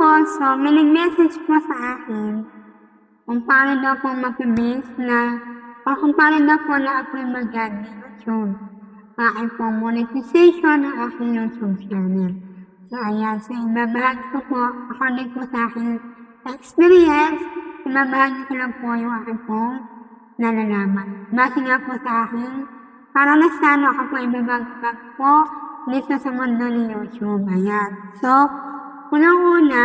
po, so may nag-message po sa akin kung paano daw po mapibis na o kung paano daw po na ako mag-add ng YouTube. Aking po monetization ng aking YouTube channel. So ayan, so ibabahagi ko po according po sa aking experience, ibabahagi ko lang po yung aking pong nalalaman. Base nga po sa akin, para na sana ako po ibabagpag po dito sa mundo ni YouTube. Ayan. So, unang-una,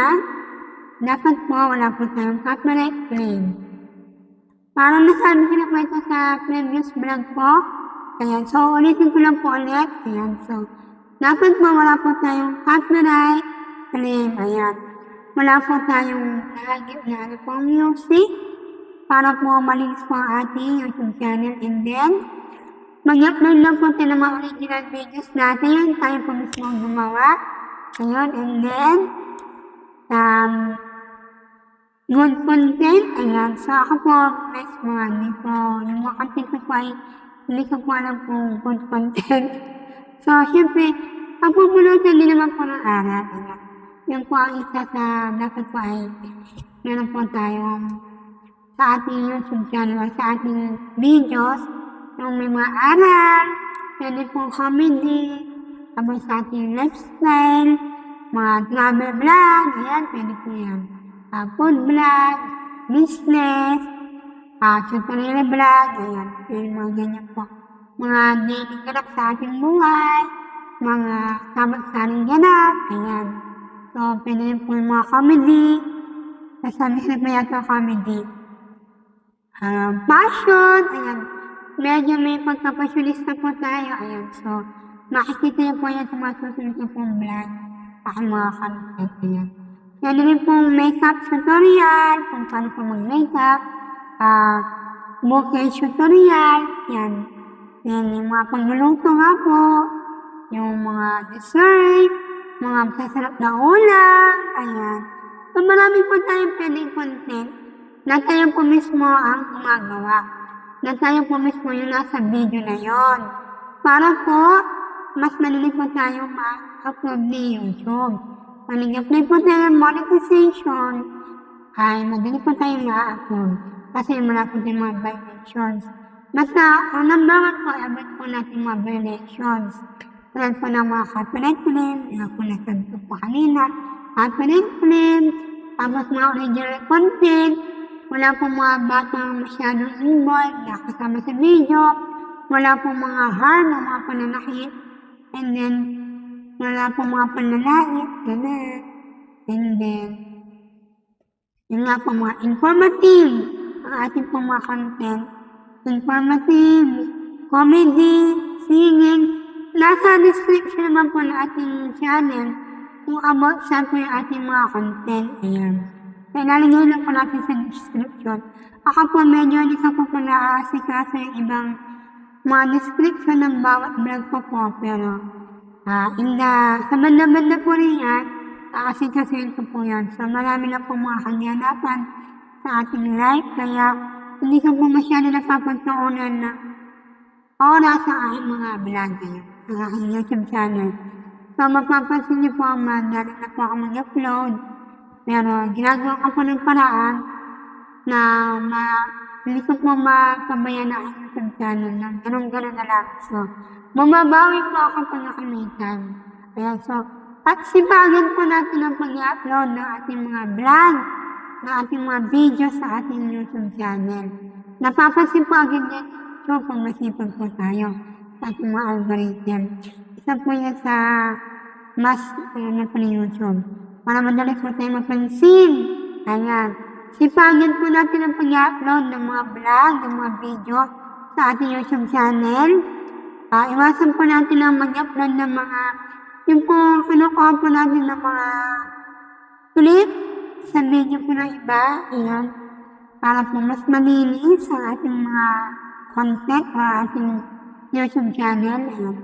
dapat po wala po tayong copyright claim. Para nasabi ko na po ito sa previous vlog po. Ayan. So, ulitin ko lang po ulit. Ayan. So, dapat po wala po tayong copyright claim. Ayan. Wala po tayong nahagip na ano pong music para po malinis po ang ating YouTube channel. And then, mag-upload lang po tayo ng mga original videos natin. Tayo po mismo gumawa. Ayun, and then, um, good content. Ayan, so ako po, mismo, hindi po, yung mga content ko po ay, hindi ko po alam kung good content. so, syempre, ang pupulutan din naman po ng aral. Ayan. Yan po ang isa sa dapat po ay meron po tayong sa ating YouTube channel sa ating videos yung may mga aral, pwede pong comedy, tapos sa ating lifestyle, mga travel vlog, ayan, pwede po yan. Uh, food vlog, business, uh, tutorial vlog, ayan, yung mga ganyan po. Mga daily ganap sa ating buhay, mga sabag-saring ganap, ayan. So, pwede rin po yung mga comedy, sasabi ko na yata comedy. Um, passion, ayan. Medyo may pagkapassionista po tayo, ayan. So, makikita niyo po yan sa mga susunod na pong vlog, aking mga content, ayan. Yan rin pong makeup tutorial, kung paano po mag-makeup, ah, bouquet tutorial, yan. Yan, yung mga pagluluto nga po, yung mga dessert, mga masasarap na ulam, ayan. So, marami po tayong pwedeng content na tayo po mismo ang gumagawa. Na tayo po mismo yung nasa video na yon. Para po, mas madali po tayo ma-upload ni YouTube. Maligap-play po tayo ng monetization, ay madali po tayo ma-upload. Kasi wala po tayong mga violations. Basta, ang number one po, abot po natin mga violations. Tulad po ng mga copyright claim, na po nasabi ko po kanina, copyright claim, tapos mga original content, wala po mga batang masyadong involved na kasama sa video, wala po mga harm o mga pananakit, and then, wala po mga panlalait, gano'n. And then, yun nga po mga informative, ang ating po mga content, informative, comedy, singing, nasa description naman po ng ating channel kung about saan po yung ating mga content. Ayan. So, ilalagay lang po natin sa description. Ako po medyo hindi ko po po naaasikaso yung ibang mga description ng bawat vlog ko po, pero ah in the, sa banda-banda po rin yan, aasikasuin ko po yan. So, marami na po mga kaganapan sa ating life, kaya hindi ko po masyado napapagtuunan na oras sa aking mga vlog ngayon, ang aking YouTube channel. So, mapapansin niyo po ang madali na po ako mag-upload. Pero, ginagawa ko po ng paraan na ma hindi ko po mapabayan ang channel na ganun-ganun na lang. So, bumabawi po ako pag nakamitan. Ayan, so, at sipagan po natin ang pag-upload ng ating mga vlog, ng ating mga video sa ating YouTube channel. Napapansin po agad yan so, pag masipag po tayo sa ating mga algorithm. Isa po yan sa mas ano na po ng YouTube. Para madali po tayo mapansin. Ayan. Sipagan po natin ang pag-upload ng mga vlog, ng mga video sa ating YouTube channel. Ah, iwasan po natin ang mag-upload ng mga yung po kinukuha po natin ng mga clip sa video po ng iba. Ayan. Para po mas malinis ang ating mga content o ating YouTube channel. Ayan.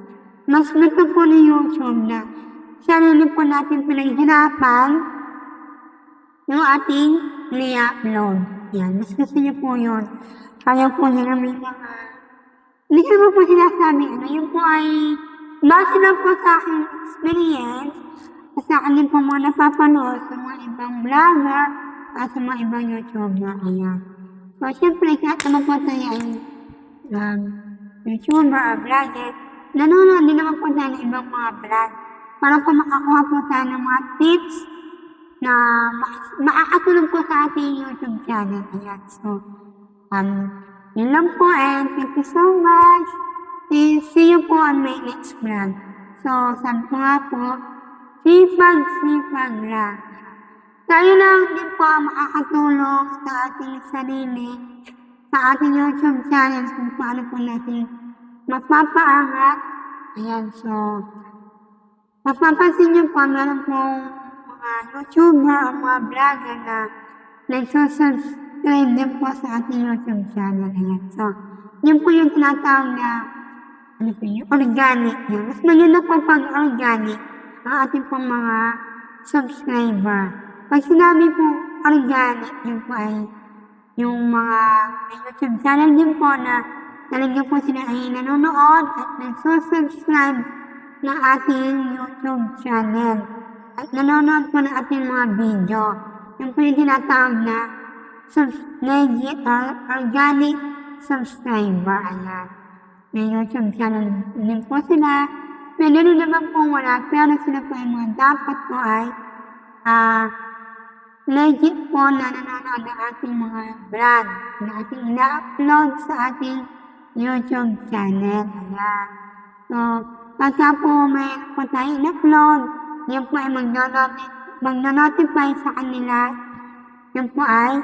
Mas gusto po ni YouTube na sarili po natin pinaghirapan yung ating ni-upload. Yan, mas gusto niyo po yun. Kaya po niya na may mga... Hindi ko po sinasabi, ano, yun po ay base lang po sa aking experience, sa akin din po mga napapanood, sa mga ibang vlogger at sa mga ibang YouTuber. Ayan. So, syempre, kahit naman po tayo ay um, YouTuber or vlogger, nanonood din naman po tayo ng ibang mga vlog para po makakuha po tayo ng mga tips na mak- makakatulong po sa ating YouTube channel. Ayan. So, um, yun lang po and thank you so much. See, see you po on my next vlog. So, sabi ko nga po, sipag, sipag lang. Tayo lang din po ang makakatulong sa ating sarili, sa ating YouTube channel kung paano po natin mapapaangat. Ayan, so, mapapansin niyo po, meron pong mga YouTuber o mga vlogger na nagsusubscribe din po sa ating YouTube channel. Ayan, so, yun po yung tinatawag na, ano po yun, organic yun. Mas maganda po pag organic ang ating pong mga subscriber. Pag sinabi po organic, yun po ay yung mga YouTube channel din po na talaga po sila ay nanonood at nagsusubscribe ng ating YouTube channel. At nanonood po ng ating mga video. Yung po yung tinatawag na subs- legit or organic subscriber. Ayan. May YouTube channel din po sila. Pwede rin naman po wala, pero sila po yung mga dapat po ay ah legit po na nanonood ng ating mga vlog na ating ina-upload sa ating YouTube channel. Ayan. So, pagka po may po tayo in-upload, yun po ay magno-notify, magno-notify sa kanila. Yun po ay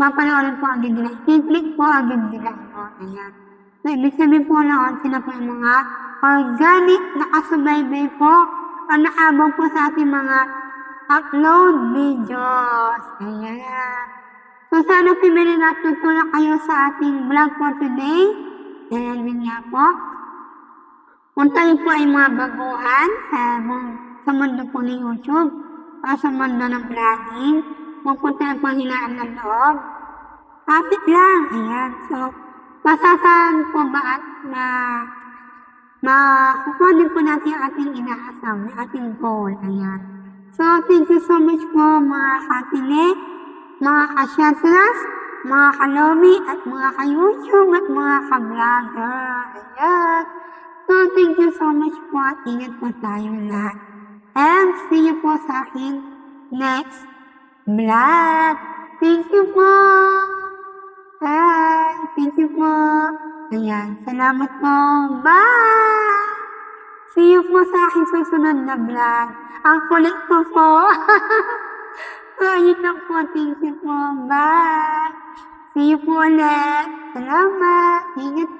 mapanoorin po agad nila. I-click po agad nila. O, ayan. So, ibig sabihin po noon, sila po yung mga organic na kasubaybay po o naabang po sa ating mga upload videos. Ayan. So, sana po may natutunan kayo sa ating vlog for today. Ayan yun nga po. Kung tayo po ay mga baguhan sa, sa mundo po ng YouTube o sa mundo ng vlogging, huwag po tayo pang hinaan ng loob. Kapit lang. Ayan. So, pasasahan po ba at na makukuha din po natin ang ating inaasam, ang ating goal. Ayan. So, thank you so much po mga katile, mga kasyatras, mga kalomi, at mga ka-YouTube, at mga ka-vlogger. Ayan. So, thank you so much po at ingat po tayong lahat. And see you po sa aking next vlog. Thank you po. Hi. Thank you po. Ayan. Salamat po. Bye. See you po sa aking susunod na vlog. Ang kulit ko po. so, ayun lang po. Thank you po. Bye. See you po ulit. Salamat. Ingat.